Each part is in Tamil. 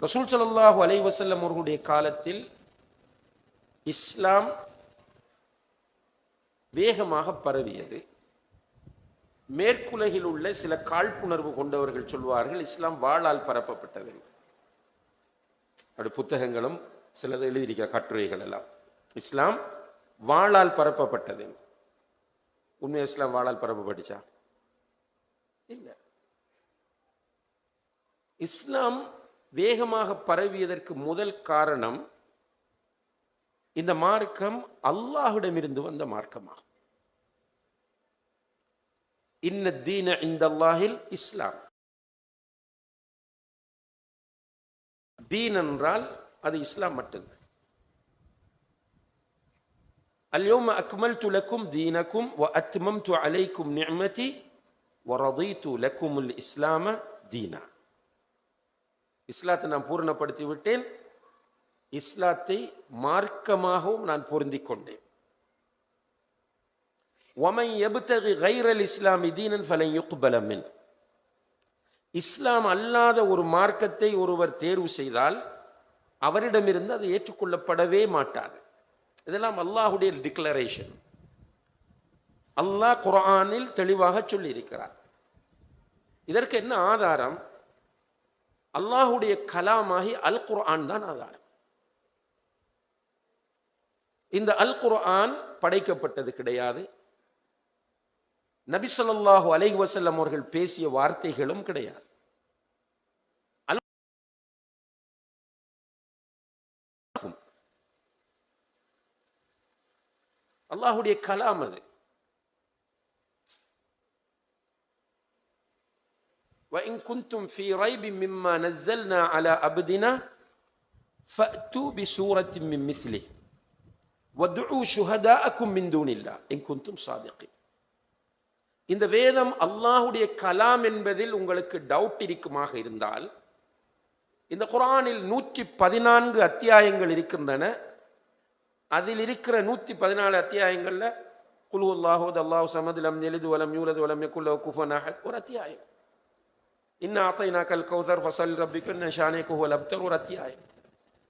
ரசூல் ஸல்லல்லாஹு அலைஹி அவர்களுடைய காலத்தில் இஸ்லாம் வேகமாக பரவியது. மேற்குலகில் உள்ள சில காழ்ப்புணர்வு கொண்டவர்கள் சொல்வார்கள் இஸ்லாம் வாளால் பரப்பப்பட்டது. அப்படி புத்தகங்களும் சிலது எழுதியிருக்கிற கட்டுரைகள் எல்லாம். இஸ்லாம் வாளால் பரப்பப்பட்டது. உண்மை இஸ்லாம் வாளால் பரப்பப்பட்டுச்சா? இல்லை. இஸ்லாம் வேகமாக பரவியதற்கு முதல் காரணம் இந்த மார்க்கம் அல்லாஹ்விடமிருந்து வந்த மார்க்கமாகும் இன்ன தீன இந்த அல்லாஹில் இஸ்லாம் தீன் என்றால் அது இஸ்லாம் மட்டும்தான் اليوم أكملت لكم دينكم وأتممت عليكم نعمتي ورضيت لكم الإسلام دينا இஸ்லாத்தை நான் பூரணப்படுத்தி விட்டேன் இஸ்லாத்தை மார்க்கமாகவும் நான் பொருந்தி கொண்டேன் ஒமை எபுத்தகு கைரல் இஸ்லாம் இதீனன் ஃபலை யுக்பலமின் இஸ்லாம் அல்லாத ஒரு மார்க்கத்தை ஒருவர் தேர்வு செய்தால் அவரிடமிருந்து அது ஏற்றுக்கொள்ளப்படவே மாட்டார் இதெல்லாம் அல்லாஹுடைய டிக்ளரேஷன் அல்லாஹ் குரானில் தெளிவாக சொல்லியிருக்கிறார். இதற்கு என்ன ஆதாரம்? அல்லாஹுடைய கலாமாகி அல் குர்ஆன் தான் ஆதாரம். இந்த அல் குர்ஆன் படைக்கப்பட்டது கிடையாது. நபி சொல்லாஹு அலைஹி வசல்லம் அவர்கள் பேசிய வார்த்தைகளும் கிடையாது. அல் அல்லாஹுடைய கலாம் அது. وإن كنتم في ريب مما نزلنا على عبدنا فأتوا بسورة من مثله وادعوا شهداءكم من دون الله إن كنتم صادقين இந்த வேதம் அல்லாஹுடைய கலாம் என்பதில் உங்களுக்கு டவுட் இருக்குமாக இருந்தால் இந்த குரானில் நூற்றி பதினான்கு அத்தியாயங்கள் இருக்கின்றன அதில் இருக்கிற நூற்றி பதினாலு அத்தியாயங்களில் குலு அல்லாஹூத் அல்லாஹு சமது லம் எலிது வலம் யூலது வலம் யக்குல்ல குஃபன் அஹத் ஒரு அத்தியாயம் இன்ன ஆத்தைனா கல் கௌதர் ஃபசல் ரப்பிக்கு ஷானே குஹல் அப்தர் ஒரு அத்தியாயம்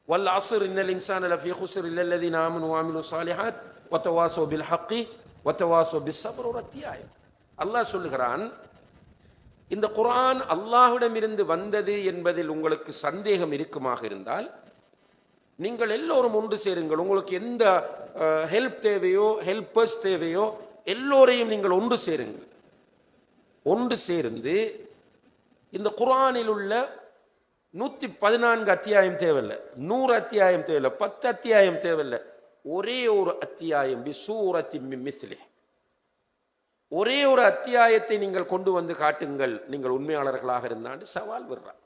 வல் அஸ்ர் இன்னல் இன்சான் லஃபி ஹுஸ்ர் இல்லல்லதீன ஆமனு வாமிலு சாலிஹாத் ஒத்தவாசோ பில் ஹக்கி ஒத்தவாசோ பிஸ் சபர் ஒரு அத்தியாயம் அல்லாஹ் சொல்லுகிறான் இந்த குரான் அல்லாஹ்விடமிருந்து வந்தது என்பதில் உங்களுக்கு சந்தேகம் இருக்குமாக இருந்தால் நீங்கள் எல்லோரும் ஒன்று சேருங்கள் உங்களுக்கு எந்த ஹெல்ப் தேவையோ ஹெல்பர்ஸ் தேவையோ எல்லோரையும் நீங்கள் ஒன்று சேருங்கள் ஒன்று சேர்ந்து இந்த குரானில் உள்ள நூற்றி பதினான்கு அத்தியாயம் தேவையில்லை. நூறு அத்தியாயம் தேவையில்லை. பத்து அத்தியாயம் தேவையில்லை. ஒரே ஒரு அத்தியாயம் பி சூரத்தி மிஸ்லே. ஒரே ஒரு அத்தியாயத்தை நீங்கள் கொண்டு வந்து காட்டுங்கள். நீங்கள் உண்மையாளர்களாக இருந்தாண்டு சவால் விடுறார்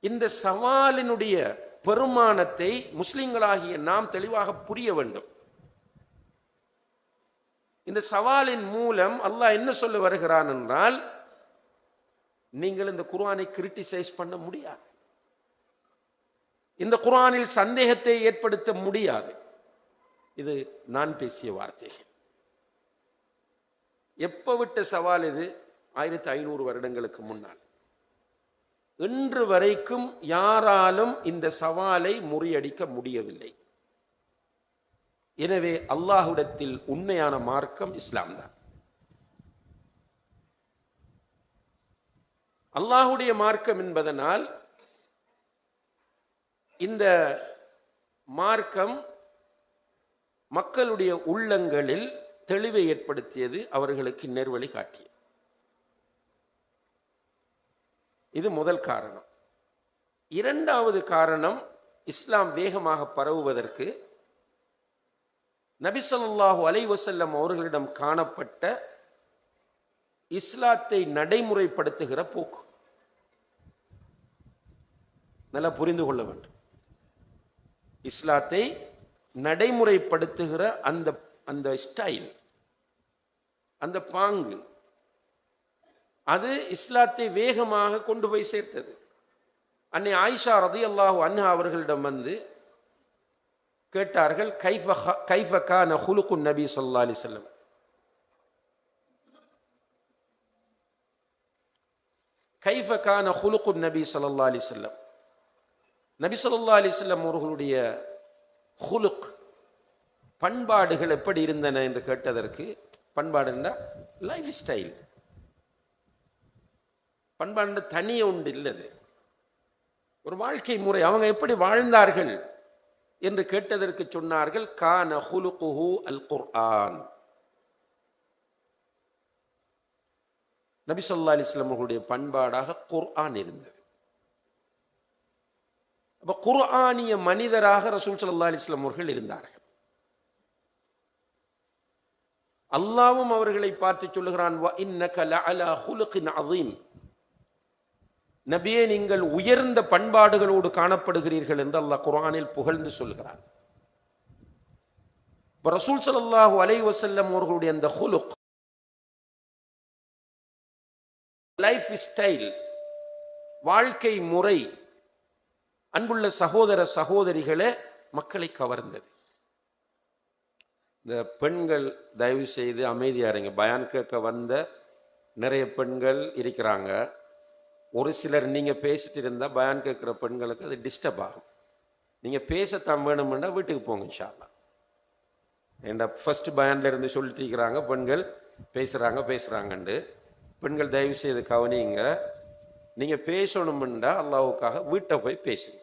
இந்த சவாலினுடைய பெருமானத்தை முஸ்லிம்களாகிய நாம் தெளிவாக புரிய வேண்டும். இந்த சவாலின் மூலம் அல்லாஹ் என்ன சொல்ல வருகிறான் என்றால் நீங்கள் இந்த குர்ஆனை கிரிட்டிசைஸ் பண்ண முடியாது. இந்த குர்ஆனில் சந்தேகத்தை ஏற்படுத்த முடியாது. இது நான் பேசிய வார்த்தைகள் எப்போ விட்ட சவால் இது? ஆயிரத்தி ஐநூறு வருடங்களுக்கு முன்னால். இன்று வரைக்கும் யாராலும் இந்த சவாலை முறியடிக்க முடியவில்லை. எனவே அல்லாஹுடத்தில் உண்மையான மார்க்கம் இஸ்லாம் தான் அல்லாஹுடைய மார்க்கம் என்பதனால் இந்த மார்க்கம் மக்களுடைய உள்ளங்களில் தெளிவை ஏற்படுத்தியது அவர்களுக்கு நேர்வழி காட்டியது. இது முதல் காரணம். இரண்டாவது காரணம் இஸ்லாம் வேகமாக பரவுவதற்கு நபிசல்லாஹு ஸல்லல்லாஹு அலைஹி அவர்களிடம் காணப்பட்ட இஸ்லாத்தை நடைமுறைப்படுத்துகிற போக்கு. நல்லா புரிந்து கொள்ள வேண்டும். இஸ்லாத்தை நடைமுறைப்படுத்துகிற அந்த அந்த ஸ்டைல் அந்த பாங்கு அது இஸ்லாத்தை வேகமாக கொண்டு போய் சேர்த்தது. அன்னை ஆயிஷா ரதி அல்லாஹூ அன்ஹா அவர்களிடம் வந்து கேட்டார்கள் கைஃப கைஃப கான ஹுலுக்கு நபி சொல்லா அலி செல்லம் கைஃப கான ஹுலுக்கு நபி சொல்லா அலி செல்லம் நபிசல்லா அலிஸ்லம் அவர்களுடைய ஹுலுக் பண்பாடுகள் எப்படி இருந்தன என்று கேட்டதற்கு பண்பாடுன்னா லைஃப் ஸ்டைல் பண்பாடு தனியே உண்டு இல்லது. ஒரு வாழ்க்கை முறை அவங்க எப்படி வாழ்ந்தார்கள் என்று கேட்டதற்கு சொன்னார்கள் கான ஹுலுகுஹு அல் குர்ஆன். நபி சொல்லா அலிஸ்லாம் அவர்களுடைய பண்பாடாக குர்ஆன் இருந்தது. இப்போ குர்ஆனிய மனிதராக ரசூல் சல்லா அலிஸ்லாம் அவர்கள் இருந்தார்கள் அல்லாவும் அவர்களை பார்த்து சொல்லுகிறான் "வ அதீம்." நபியே நீங்கள் உயர்ந்த பண்பாடுகளோடு காணப்படுகிறீர்கள் என்று அல்லாஹ் குர்ஆனில் புகழ்ந்து சொல்கிறார் இப்போ ரசூல் ஸல்லல்லாஹு அலை வசல்லம் அவர்களுடைய அந்த ஹுலுக் லைஃப் ஸ்டைல் வாழ்க்கை முறை அன்புள்ள சகோதர சகோதரிகளே மக்களை கவர்ந்தது. இந்த பெண்கள் தயவு செய்து அமைதியாக இருங்க. பயான் கேட்க வந்த நிறைய பெண்கள் இருக்கிறாங்க. ஒரு சிலர் நீங்கள் பேசிட்டு இருந்தால் பயான் கேட்குற பெண்களுக்கு அது டிஸ்டர்ப் ஆகும். நீங்கள் பேசத்தான் வேணும்னா வீட்டுக்கு போங்க இன்ஷால்லா ஏண்டா ஃபஸ்ட்டு பயனில் இருந்து சொல்லிட்டு இருக்கிறாங்க பெண்கள் பேசுகிறாங்க பேசுகிறாங்கண்டு பெண்கள் தயவு செய்து கவனிங்க. நீங்கள் பேசணும்னா அல்லாவுக்காக வீட்டை போய் பேசுங்க.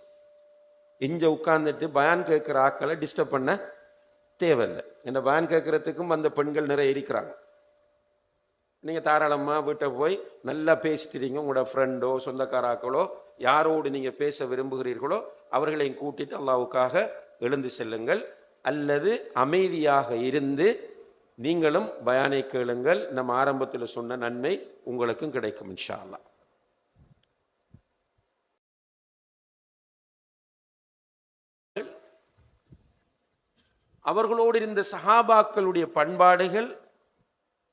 இங்கே உட்கார்ந்துட்டு பயான் கேட்குற ஆக்களை டிஸ்டர்ப் பண்ண தேவையில்லை. இந்த பயான் கேட்குறதுக்கும் அந்த பெண்கள் நிறைய இருக்கிறாங்க. நீங்கள் தாராளமாக வீட்டை போய் நல்லா பேசிட்டுறீங்க உங்களோட ஃப்ரெண்டோ சொந்தக்காராக்களோ யாரோடு நீங்கள் பேச விரும்புகிறீர்களோ அவர்களையும் கூட்டிட்டு அல்லாவுக்காக எழுந்து செல்லுங்கள். அல்லது அமைதியாக இருந்து நீங்களும் பயானை கேளுங்கள். நம்ம ஆரம்பத்தில் சொன்ன நன்மை உங்களுக்கும் கிடைக்கும் இன்ஷா அல்லாஹ். அவர்களோடு இருந்த சஹாபாக்களுடைய பண்பாடுகள்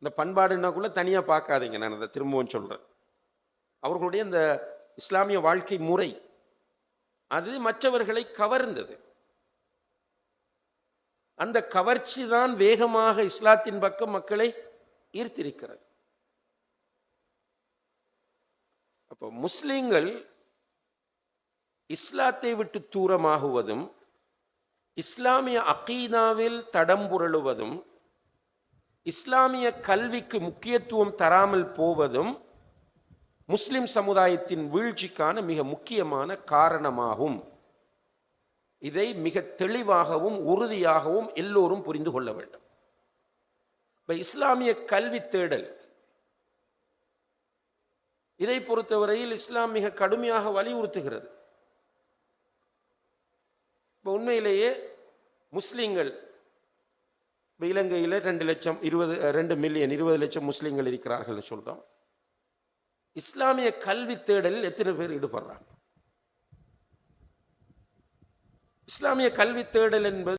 இந்த பண்பாடுனாக்குள்ளே தனியாக பார்க்காதீங்க நான் அதை திரும்பவும் சொல்கிறேன் அவர்களுடைய இந்த இஸ்லாமிய வாழ்க்கை முறை அது மற்றவர்களை கவர்ந்தது. அந்த கவர்ச்சி தான் வேகமாக இஸ்லாத்தின் பக்கம் மக்களை ஈர்த்திருக்கிறது. அப்போ முஸ்லீம்கள் இஸ்லாத்தை விட்டு தூரமாகுவதும் இஸ்லாமிய அகீதாவில் தடம்புரளுவதும் இஸ்லாமிய கல்விக்கு முக்கியத்துவம் தராமல் போவதும் முஸ்லிம் சமுதாயத்தின் வீழ்ச்சிக்கான மிக முக்கியமான காரணமாகும். இதை மிக தெளிவாகவும் உறுதியாகவும் எல்லோரும் புரிந்து கொள்ள வேண்டும். இப்போ இஸ்லாமிய கல்வி தேடல். இதை பொறுத்தவரையில் இஸ்லாம் மிக கடுமையாக வலியுறுத்துகிறது. இப்போ உண்மையிலேயே முஸ்லீம்கள் இப்போ இலங்கையில் ரெண்டு லட்சம் இருபது ரெண்டு மில்லியன் இருபது லட்சம் முஸ்லீம்கள் இருக்கிறார்கள் சொல்கிறோம் இஸ்லாமிய கல்வி தேடலில் எத்தனை பேர் ஈடுபடுறாங்க? இஸ்லாமிய கல்வி தேடல் என்பது